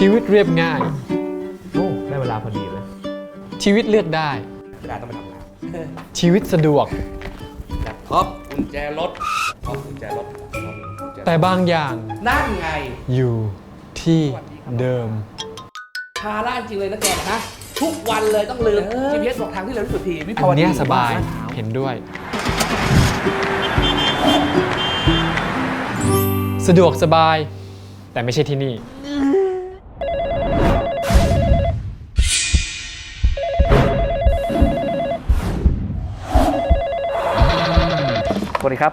ชีวิตเรียบง่าย โอ้ได้เวลาพอดีเลยชีวิตเลือกได้จะได้ต้องไปทำงานชีวิตสะดวก แล็ปท็อปกุญแจรถท็อปกุญแจรถท็อปกุญแจรถแต่บางอย่างนั่นไงอยู่ที่เดิมภาระจริงเลยนะแกนะทุกวันเลยต้องลืม GPS บอกทางที่เร็วที่สุดทีวิภาอัวนดีเนี้ยสบายลดพร้วเห็นด้วย สะดวกสบาย แต่ไม่ใช่ที่นี่ วัสดีครับ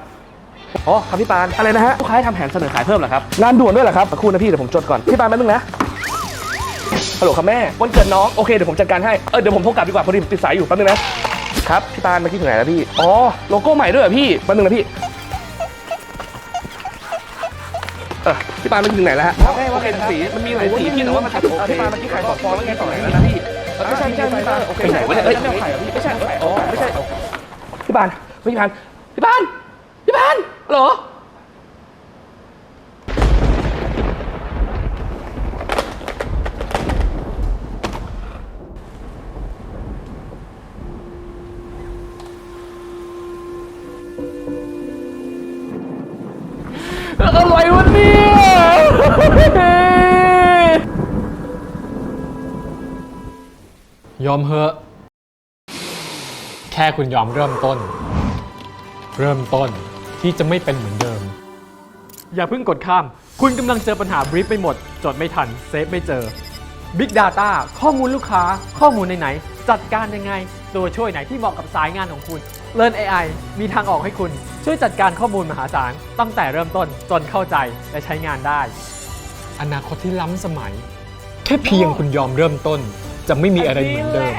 อ๋อครับพี่ปานอะไรนะฮะลูกค้าให้ทำแผนเสนอขายเพิ่มเหรอครับงานด่วนด้วยเหรอครับสักครู่นะพี่เดี๋ยวผมจดก่อนพี่ปานแป๊บนึงนะฮัลโหลครับแม่วันเกิดน้องโอเคเดี๋ยวผมจัดการให้เออเดี๋ยวผมโทรกลับดีกว่าพอดีผมติดสายอยู่แป๊บนึงนะครับพี่ปานเมื่อกี้ถึงไหนแล้วพี่อ๋อโลโก้ใหม่ด้วยเหรอพี่แป๊บนึงนะพี่เออพี่ปานเมื่อกี้ถึงไหนแล้วฮะโอเคสีมันมีหลายสีพี่แต่ว่ามันขัดพี่ปานเมื่อกี้ขายสองฟองแล้วไงต่อไหนแล้วนะพี่ไม่ใช่ไม่ใช่พี่ปานโอเคไหนวะเนี่ยเอ้ยไม่ใช่ไม่ใช่อ๋อไม่ใช่พี่ปานพี่ปานพี่ปาน พี่ปานเหรอ อะไรวะเนี่ย ยอมเหอะ แค่คุณยอมเริ่มต้น เริ่มต้น ที่จะไม่เป็นเหมือนเดิม อย่าเพิ่งกดข้าม คุณกำลังเจอปัญหาบรีฟไม่หมด จดไม่ทัน เซฟไม่เจอ Big Data ข้อมูลลูกค้า ข้อมูลไหนๆจัดการยังไง ตัวช่วยไหนที่เหมาะกับสายงานของคุณ Learn AI มีทางออกให้คุณ ช่วยจัดการข้อมูลมหาศาลตั้งแต่เริ่มต้นจนเข้าใจและใช้งานได้ อนาคตที่ล้ำสมัย แค่เพียงคุณยอมเริ่มต้น จะไม่มีอะไรเหมือนเดิม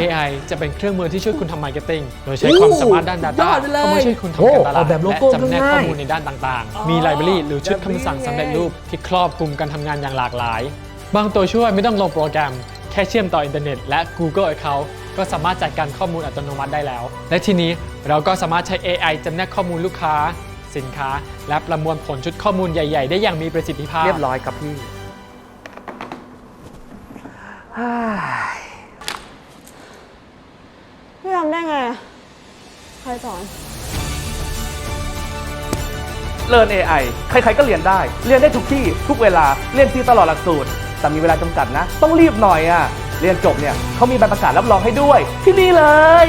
AI จะเป็นเครื่องมือที่ช่วยคุณทำมาร์เก็ตติ้งโดยใช้ความสามารถด้าน Data ยอดไปเลยเข้ามาช่วยคุณทำการตลาโอ้ดแบบโลและโก้จำแนกง่ายข้อมูลในด้านต่างๆ มีไลบรารีหรือชุดคำสั่งสำเร็จรูปที่ครอบคลุมการทำงานอย่างหลากหลาย บางตัวช่วยไม่ต้องลงโปรแกรม แค่เชื่อมต่ออินเทอร์เน็ตและ Google Account ก็สามารถจัดการข้อมูลอัตโนมัติได้แล้ว และทีนี้เราก็สามารถใช้ AI จำแนกข้อมูลลูกค้า สินค้า และประมวลผลชุดข้อมูลใหญ่ ๆ ได้อย่างมีประสิทธิภาพ เรียบร้อยครับพี่พี่ทำได้ไง ใครสอน เรียน AI ใครๆก็เรียนได้ เรียนได้ทุกที่ ทุกเวลา เรียนฟรีตลอดหลักสูตร แต่มีเวลาจำกัดนะ ต้องรีบหน่อยอะ เรียนจบเนี่ยเขามีใบประกาศรับรองให้ด้วย ที่นี่เลย